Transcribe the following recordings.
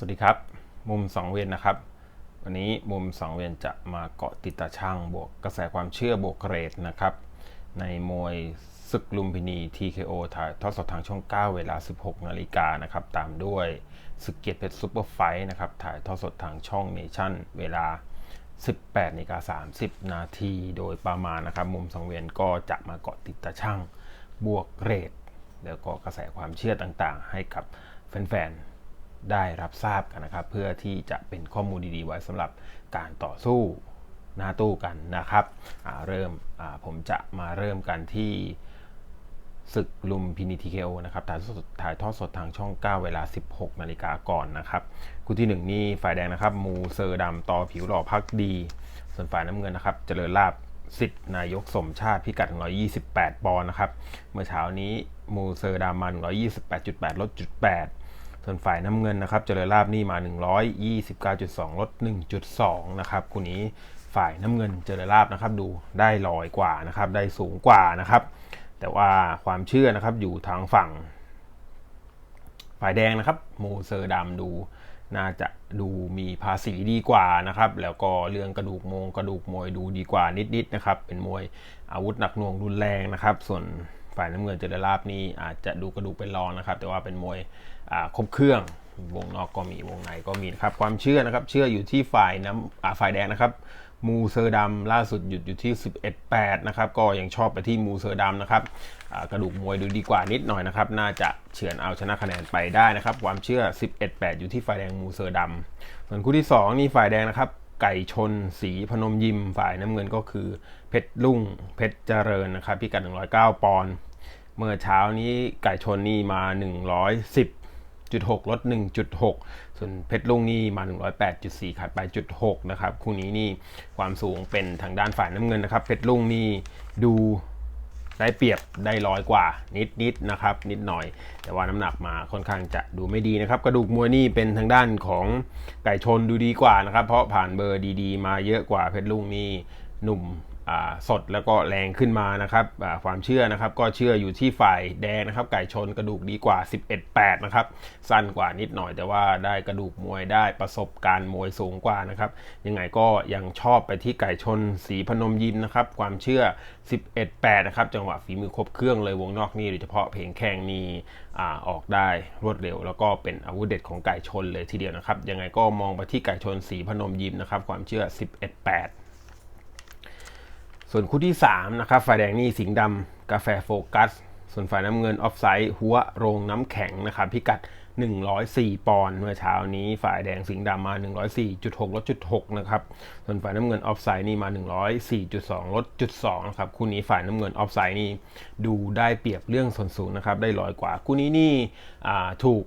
สวัสดีครับ มุมสองเวียนนะครับ วันนี้มุมสองเวียนจะมาเกาะติดตาช่างบวกกระแสความเชื่อบวกเกรดนะครับ ในมวยศึกลุมพินี TKO ถ่ายทอดสดทางช่อง 9 เวลา 16 นาฬิกานะครับ ตามด้วยศึกเกียรติเพชรซุปเปอร์ไฟท์นะครับ ถ่ายทอดสดทางช่องเนชั่น เวลา 18นาฬิกา30 นาทีโดยประมาณนะครับ มุมสองเวียนก็จะมาเกาะติดตาช่างบวกเกรด แล้วก็กระแสความเชื่อต่างๆ ให้กับแฟนๆ ได้รับทราบกันนะครับ เพื่อที่จะเป็นข้อมูลดีๆ ไว้สำหรับการต่อสู้หน้าตู้กันนะครับเริ่มผมจะมาเริ่มกันที่ศึกลุมพินีทีเคโอนะครับถ่ายทอดสดถ่ายทอดสดทางช่อง 9 เวลา 16 นาฬิกาก่อนนะครับคู่ที่ 1 นี่ฝ่ายแดงนะครับ มูเซอร์ดำต่อผิวหล่อพักดี ส่วนฝ่ายน้ำเงินนะครับ เจริญลาบสิทธิ์นายกสมชาติพิกัด 128 ปอนด์นะครับ เมื่อเช้านี้มูเซอร์ดำมา128.8 ลดจุด8 ส่วนฝ่ายน้ำเงินนะครับเจริญลาบนี่มา 129.2 ลด 1.2 นะครับคู่นี้ฝ่ายน้ำเงินเจริญลาบนะครับ ดูได้ลอยกว่านะครับ ได้สูงกว่านะครับ แต่ว่าความเชื่อนะครับอยู่ทางฝั่ง ฝ่ายแดงนะครับมูเซอร์ดำดูน่าจะดูมีภาษีดีกว่านะครับ แล้วก็เรื่องกระดูกมงกระดูกมวยดูดีกว่านิดๆนะครับ เป็นมวยอาวุธหนักหน่วงรุนแรงนะครับ ส่วนฝ่ายน้ำเงินเจริญลาบนี่อาจจะดูกระดูกเป็นรองนะครับ แต่ว่าเป็นมวย ครบเครื่องวงนอกก็มีวงในก็มีนะครับความเชื่อนะครับเชื่ออยู่ที่ฝ่ายน้ำฝ่ายแดงนะครับมูเซอร์ดำล่าสุดหยุดอยู่ที่ 11-8 นะครับก็ยังชอบไปที่มูเซอร์ดำนะครับกระดูกมวยดูดีกว่านิดหน่อยนะครับน่าจะเฉือนเอาชนะคะแนนไปได้นะครับความเชื่อ 11-8 อยู่ที่ฝ่ายแดงมูเซอร์ดำส่วนคู่ที่ 2 นี่ฝ่ายแดงนะครับไก่ชนสีพนมยิมฝ่ายน้ำเงินก็คือเพชรลุ่งเพชรเจริญนะครับพิกัด 109 ปอนด์เมื่อเช้านี้ไก่ชนนี่มา 110 1.6ลด 1.6 ส่วนเพชรลุงนี่มา 108.4 ขาดไปจุด6นะครับ คู่นี้นี่ความสูงเป็นทางด้านฝ่ายน้ำเงินนะครับ เพชรลุงนี่ดูได้เปรียบได้ร้อยกว่านิดนิดนะครับ นิดหน่อย แต่ว่าน้ำหนักมาค่อนข้างจะดูไม่ดีนะครับ กระดูกมวยนี่เป็นทางด้านของไก่ชนดูดีกว่านะครับ เพราะผ่านเบอร์ดีๆ มาเยอะกว่าเพชรลุงนี่ หนุ่มสดแล้วก็แรงขึ้นมานะครับความเชื่อนะครับก็เชื่ออยู่ที่ฝ่ายแดงนะครับ ไก่ชนกระดูกดีกว่า 11-8 นะครับ สั้นกว่านิดหน่อยแต่ว่าได้กระดูกมวยได้ประสบการณ์มวยสูงกว่านะครับ ยังไงก็ยังชอบไปที่ไก่ชนสีพนมยินนะครับ ความเชื่อ 11-8 นะครับ จังหวะฝีมือครบเครื่องเลยวงนอกนี่โดยเฉพาะเพลงแข่งนี่ออกได้รวดเร็ว แล้วก็เป็นอาวุธเด็ดของไก่ชนเลยทีเดียวนะครับยังไงก็มองไปที่ไก่ชนสีพนมยิมนะครับ ความเชื่อ 11-8 ส่วนคู่ที่ 3 นะครับ ฝ่ายแดงนี่สิงห์ดำกาแฟโฟกัส ส่วนฝ่ายน้ำเงินออฟไซด์หัวโรงน้ำแข็งนะครับ พิกัด 104 ปอนด์เมื่อเช้านี้ ฝ่ายแดงสิงห์ดำมา 104.6ลดจุด6นะครับ ส่วนฝ่ายน้ำเงินออฟไซด์นี่มา 104.2ลดจุด2นะครับ คู่นี้ฝ่ายน้ำเงินออฟไซด์นี่ดูได้เปรียบเรื่องส่วนสูงนะครับ ได้ลอยกว่า คู่นี้นี่ถูก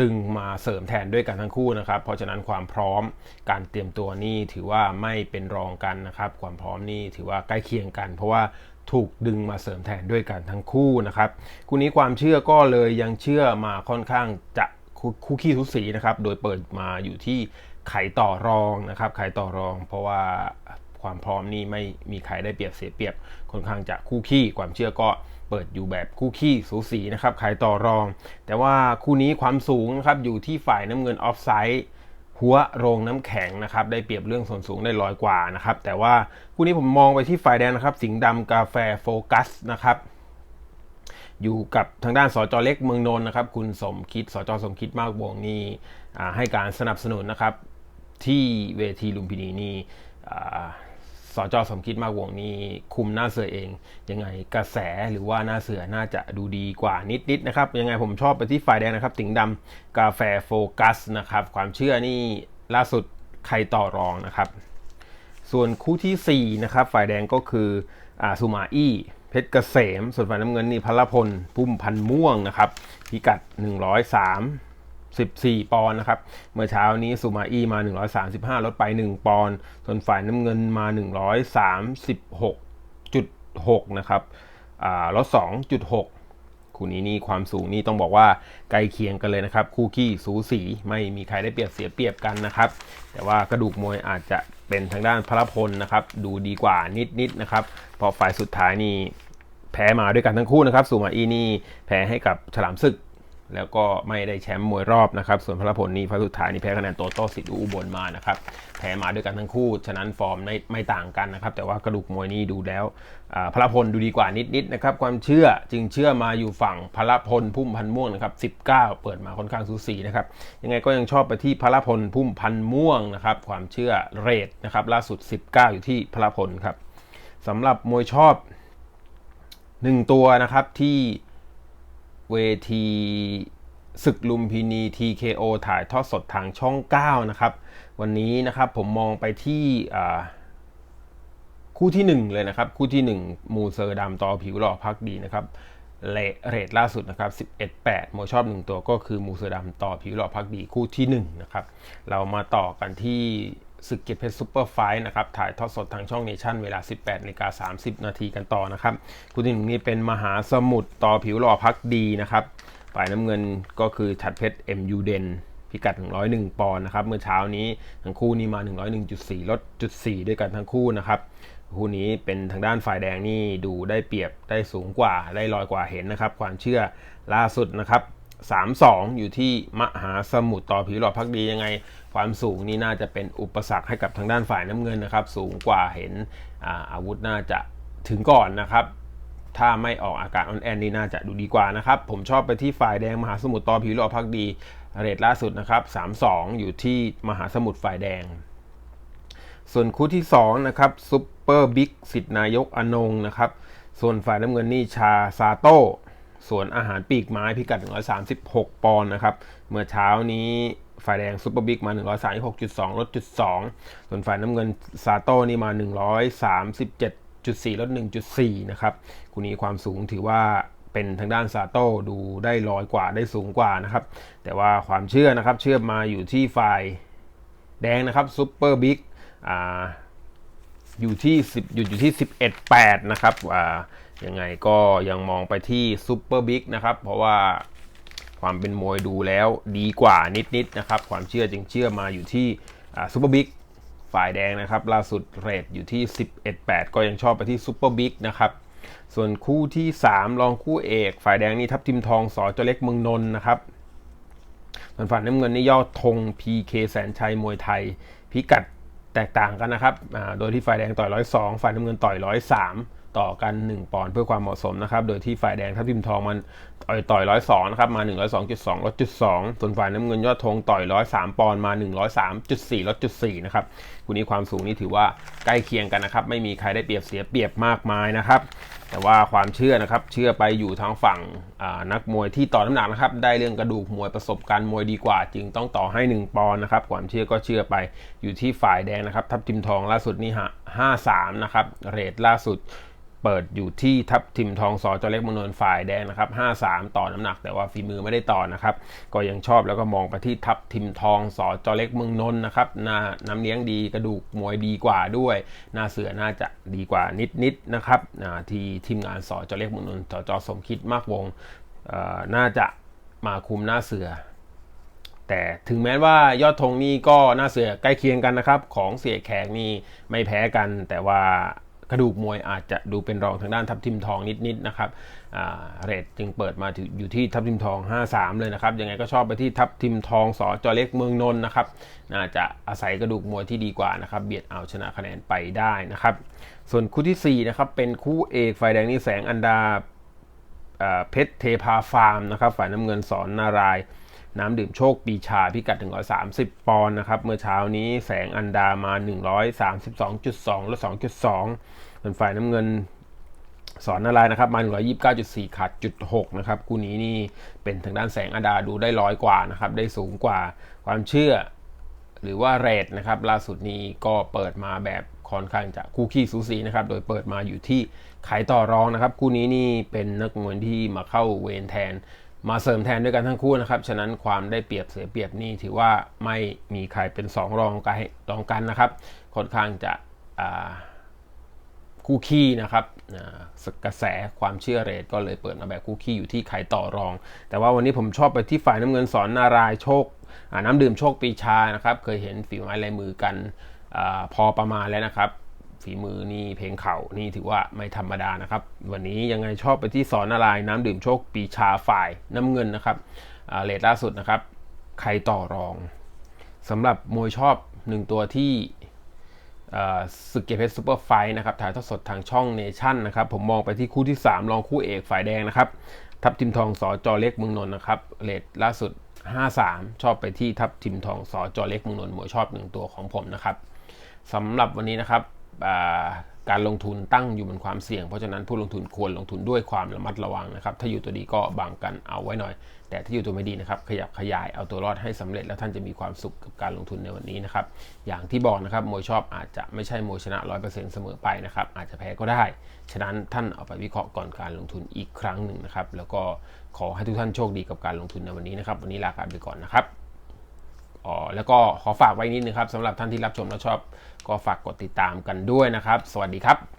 ดึงมาเสริมแทนด้วยกันทั้งคู่นะครับ เพราะฉะนั้นความพร้อมการเตรียมตัวนี่ถือว่าไม่เป็นรองกันนะครับ ความพร้อมนี่ถือว่าใกล้เคียงกัน เพราะว่าถูกดึงมาเสริมแทนด้วยกันทั้งคู่นะครับคู่นี้ความเชื่อก็เลยยังเชื่อมาค่อนข้างจะคู่ขี้ทุสีนะครับ โดยเปิดมาอยู่ที่ไข่ต่อรองนะครับไข่ต่อรอง เพราะว่าความพร้อมนี่ไม่มีใครได้เปรียบเสียเปรียบค่อนข้างจะคู่ขี้ความเชื่อก็ เปิดอยู่แบบคู่ขี้สูสีนะครับใครต่อรอง แต่ว่าคู่นี้ความสูงนะครับอยู่ที่ฝ่ายน้ำเงินออฟไซด์หัวโรงน้ำแข็งนะครับได้เปรียบเรื่องส่วนสูงได้ลอยกว่านะครับแต่ว่าคู่นี้ผมมองไปที่ฝ่ายแดงนะครับ สิงห์ดำกาแฟโฟกัสนะครับอยู่กับทางด้านสจเล็กเมืองนนท์นะครับ คุณสมคิดสจสมคิดมากวงนี่ให้การสนับสนุนนะครับที่เวทีลุมพินีนี่ สจสมคิดมากวงนี้คุมหน้าเสือเอง ยังไงกระแสหรือว่าหน้าเสือน่าจะดูดีกว่านิดๆนะครับ ยังไงผมชอบไปที่ฝ่ายแดงนะครับสิงดำกาแฟโฟกัสนะครับ ความเชื่อนี่ล่าสุดใครต่อรองนะครับ ส่วนคู่ที่4นะครับฝ่ายแดงก็คืออาซูมาอี้เพชรเกษม ส่วนฝ่ายน้ำเงินนี่พลพล พุ่มพันม่วงนะครับพิกัด 103 14 ปอนด์นะครับ เมื่อเช้านี้ซูมาอี้มา 135 ลดไป 1 ปอนด์ ส่วนฝ่ายน้ำเงินมา 136.6 นะครับลด 2.6 คู่นี้นี่ความสูงนี่ต้องบอกว่าใกล้เคียงกันเลยนะครับ คู่ขี้สูสีไม่มีใครได้เปรียบเสียเปรียบกันนะครับ แต่ว่ากระดูกมวยอาจจะเป็นทางด้านพระพลนะครับ ดูดีกว่านิดๆนะครับเพราะฝ่ายสุดท้ายนี่แพ้มาด้วยกันทั้งคู่นะครับ ซูมาอีนี่แพ้ให้กับฉลามศึก แล้วก็ไม่ได้แชมป์มวยรอบนะครับ ส่วนพลพลนี่ไฟสุดท้ายนี่แพ้คะแนนโตโต้สิทธิ์อุบลมานะครับ แพ้มาด้วยกันทั้งคู่ ฉะนั้นฟอร์มไม่ไม่ต่างกันนะครับ แต่ว่ากระดูกมวยนี่ดูแล้วอ่าพลพลดูดีกว่านิดๆนะครับ ความเชื่อจึงเชื่อมาอยู่ฝั่งพลพลพุ่มพันม่วงนะครับ19 เปิดมาค่อนข้างสูสีนะครับ ยังไงก็ยังชอบไปที่พลพลพุ่มพันม่วงนะครับ ความเชื่อเรทนะครับ ล่าสุด 19 อยู่ที่พลพลครับสำหรับมวยชอบ 1 ตัวนะครับที่ เวทีศึกลุมพินี TKO ถ่ายทอดสดทางช่อง 9 นะครับ วันนี้นะครับผมมองไปที่คู่ที่ 1 เลยนะครับ คู่ที่ 1 มูเซอร์ดำต่อผิวหล่อพักดีนะครับเลเรทล่าสุดนะครับ11-8โมชอบ 1 ตัวก็คือมูเซอร์ดำต่อผิวหล่อพักดีคู่ที่ 1 นะครับ เรามาต่อกันที่ ศึกเกียรติเพชรซูเปอร์ไฟท์นะครับ ถ่ายทอดสดทางช่องเนชั่นเวลา 18นาฬิกา30 นาทีกันต่อนะครับคู่ที่หนึ่งนี้เป็นมหาสมุทรต่อผิวหล่อพักดีนะครับ ฝ่ายน้ำเงินก็คือฉัดเพชร MU เดนพิกัด 101 ปอนด์นะครับ เมื่อเช้านี้ทั้งคู่นี้มา 101.4 ลดจุด4ด้วยกันทั้งคู่นะครับคู่นี้เป็นทางด้านฝ่ายแดงนี่ดูได้เปรียบได้สูงกว่าได้ลอยกว่าเห็นนะครับ ความเชื่อล่าสุดนะครับ 3-2 อยู่ที่มหาสมุทรต่อผิวหล่อพักดียังไง ความสูงนี่น่าจะเป็นอุปสรรคให้กับทางด้านฝ่ายน้ำเงินนะครับ สูงกว่าเห็นอาอาวุธน่าจะถึงก่อนนะครับ ถ้าไม่ออกอากาศออนแอนนี่น่าจะดูดีกว่านะครับ ผมชอบไปที่ฝ่ายแดงมหาสมุทรต่อผิวลอพักดีเรทล่าสุดนะครับ3-2 อยู่ที่มหาสมุทรฝ่ายแดง ส่วนคู่ที่2นะครับซุปเปอร์บิ๊กสิทธินายกอนงนะครับส่วนฝ่ายน้ำเงินนี่ชาซาโต้ส่วนอาหารปีกไม้พิกัด 136 ปอนด์นะครับ เมื่อเช้านี้ ฝ่ายแดงซุปเปอร์บิ๊กมา 136.2 ลดจุด2ส่วนฝ่ายน้ำเงินซาโต้นี่มา 137.4 ลด 1.4 นะครับคู่นี้ความสูงถือว่าเป็นทางด้านซาโต้ดูได้ลอยกว่าได้สูงกว่านะครับ แต่ว่าความเชื่อนะครับเชื่อมาอยู่ที่ฝ่ายแดงนะครับซุปเปอร์บิ๊กอยู่ที่ 10หยุดอยู่ที่ 11 8 นะครับอ่ายังไงก็ยังมองไปที่ซูเปอร์บิ๊กนะครับ เพราะว่า ความเป็นมวยดูแล้วดีกว่านิดๆนะครับ ความเชื่อจึงเชื่อมาอยู่ที่ซูเปอร์บิ๊กฝ่ายแดงนะครับ ล่าสุดเรทอยู่ที่ 11 8 ก็ยังชอบไปที่ซูเปอร์บิ๊กนะครับ ส่วนคู่ที่ 3 รองคู่เอก ฝ่ายแดงนี่ทับทิมทองสอจเล็กเมืองนนท์นะครับส่วนฝ่ายน้ำเงินนี่ยอดธง PK แสนชัยมวยไทย พิกัดแตกต่างกันนะครับ โดยที่ฝ่ายแดงต่อย102ฝ่ายน้ำเงินต่อย103ต่อกัน 1 ปอนด์เพื่อความเหมาะสมนะครับ โดยที่ฝ่ายแดงทับทิมทองมัน ต่อยต่อย102นะครับมา102.2ลดจุด2ส่วนฝ่ายน้ำเงินยอดธงต่อย103ปอนด์มา103.4ลดจุด4นะครับคู่นี้ความสูงนี่ถือว่าใกล้เคียงกันนะครับ ไม่มีใครได้เปรียบเสียเปรียบมากมายนะครับ แต่ว่าความเชื่อนะครับ เชื่อไปอยู่ทางฝั่งนักมวยที่ต่อน้ำหนักนะครับ ได้เรื่องกระดูกมวยประสบการณ์มวยดีกว่า จึงต้องต่อให้ 1 ปอนด์นะครับ ความเชื่อก็เชื่อไปอยู่ที่ฝ่ายแดงนะครับ ทับทิมทองล่าสุดนี่ฮะ53นะครับ เรทล่าสุด เปิดอยู่ที่ทับทิมทองสอจอเล็กมงนนฝ่ายแดงนะครับ53 ต่อน้ำหนัก แต่ว่าฝีมือไม่ได้ต่อนะครับ ก็ยังชอบแล้วก็มองไปที่ทับทิมทองสอจอเล็กเมืองนนท์นะครับหน้าน้ำเลี้ยงดีกระดูกมวยดีกว่าด้วย หน้าเสือน่าจะดีกว่านิดๆนะครับที่ทีมงานสอจอเล็กเมืองนนท์สอจอสมคิดมากวงน่าจะมาคุมหน้าเสือแต่ถึงแม้ว่ายอดธงนี่ก็หน้าเสือใกล้เคียงกันนะครับ ของเสียแขกนี่ไม่แพ้กันแต่ว่า กระดูกมวยอาจจะดูเป็นรองทางด้านทับทิมทองนิดๆนะครับเรทจึงเปิดมาอยู่ที่ทับทิมทอง 53 เลยนะครับ ยังไงก็ชอบไปที่ทับทิมทองสอจอเล็กเมืองนนท์นะครับ น่าจะอาศัยกระดูกมวยที่ดีกว่านะครับ เบียดเอาชนะคะแนนไปได้นะครับ ส่วนคู่ที่ 4 นะครับเป็นคู่เอกฝ่ายแดงนี่แสงอันดาเพชรเทพาฟาร์มนะครับ ฝ่ายน้ำเงินสอนนาราย น้ำดื่มโชคปีชาพิกัด 130 ปอนด์นะครับ เมื่อเช้านี้แสงอันดามา 132.2ลด2.2ส่วนฝ่ายน้ำเงินสอนอะไรนะครับมา129.4 ขาดจุด6นะครับคู่นี้นี่เป็นทางด้านแสงอันดาดูได้ร้อยกว่านะครับ ได้สูงกว่าความเชื่อ หรือว่าเรทนะครับ ล่าสุดนี้ก็เปิดมาแบบค่อนข้างจะคู่ขี้สูสีนะครับ โดยเปิดมาอยู่ที่ขายต่อรองนะครับ คู่นี้นี่เป็นนักมวยที่มาเข้าเวรแทน มาเสริมแทนด้วยกันทั้งคู่นะครับ ฉะนั้นความได้เปรียบเสียเปรียบนี่ถือว่าไม่มีใครเป็น 2 รองกันรองกันนะครับ ค่อนข้างจะคู่ขี้นะครับกระแสความเชื่อเรทก็เลยเปิดมาแบบคู่ขี้อยู่ที่ขายต่อรอง แต่ว่าวันนี้ผมชอบไปที่ฝ่ายน้ำเงินสอนนารายโชคน้ำดื่มโชคปีชานะครับ เคยเห็นฝีไม้ลายมือกันอพอประมาณแล้วนะครับ ฝีมือนี่เพลงเข่านี่ถือว่าไม่ธรรมดานะครับ วันนี้ยังไงชอบไปที่สอนนารายน้ำดื่มโชคปีชาฝ่ายน้ำเงินนะครับเลทล่าสุดนะครับ ใครต่อรองสำหรับมวยชอบหนึ่งตัวที่เอ่อศึกเกเพชรซูเปอร์ไฟท์นะครับถ่ายทอดสดทางช่องเนชั่นนะครับ ผมมองไปที่คู่ที่ 3 รองคู่เอกฝ่ายแดงนะครับ ทัพทิมทองสอจอเล็กเมืองนนท์นะครับเลทล่าสุด 53 ชอบไปที่ทัพทิมทองสอจอเล็กเมืองนนท์มวยชอบหนึ่งตัวของผมนะครับสำหรับวันนี้นะครับ การลงทุนตั้งอยู่บนความเสี่ยง เพราะฉะนั้นผู้ลงทุนควรลงทุนด้วยความระมัดระวังนะครับ ถ้าอยู่ตัวดีก็บางกันเอาไว้หน่อย แต่ถ้าอยู่ตัวไม่ดีนะครับ ขยับขยายเอาตัวรอดให้สำเร็จ แล้วท่านจะมีความสุขกับการลงทุนในวันนี้นะครับ อย่างที่บอกนะครับมวยชอบอาจจะไม่ใช่มวยชนะ 100%เสมอไปนะครับ อาจจะแพ้ก็ได้ ฉะนั้นท่านเอาไปวิเคราะห์ก่อนการลงทุนอีกครั้งหนึ่งนะครับ แล้วก็ขอให้ทุกท่านโชคดีกับการลงทุนในวันนี้นะครับ วันนี้ลาไปก่อนนะครับ อแล้วก็ขอฝากไว้นิดนึงครับสำหรับท่านที่รับชมและชอบ ก็ฝากกดติดตามกันด้วยนะครับ สวัสดีครับ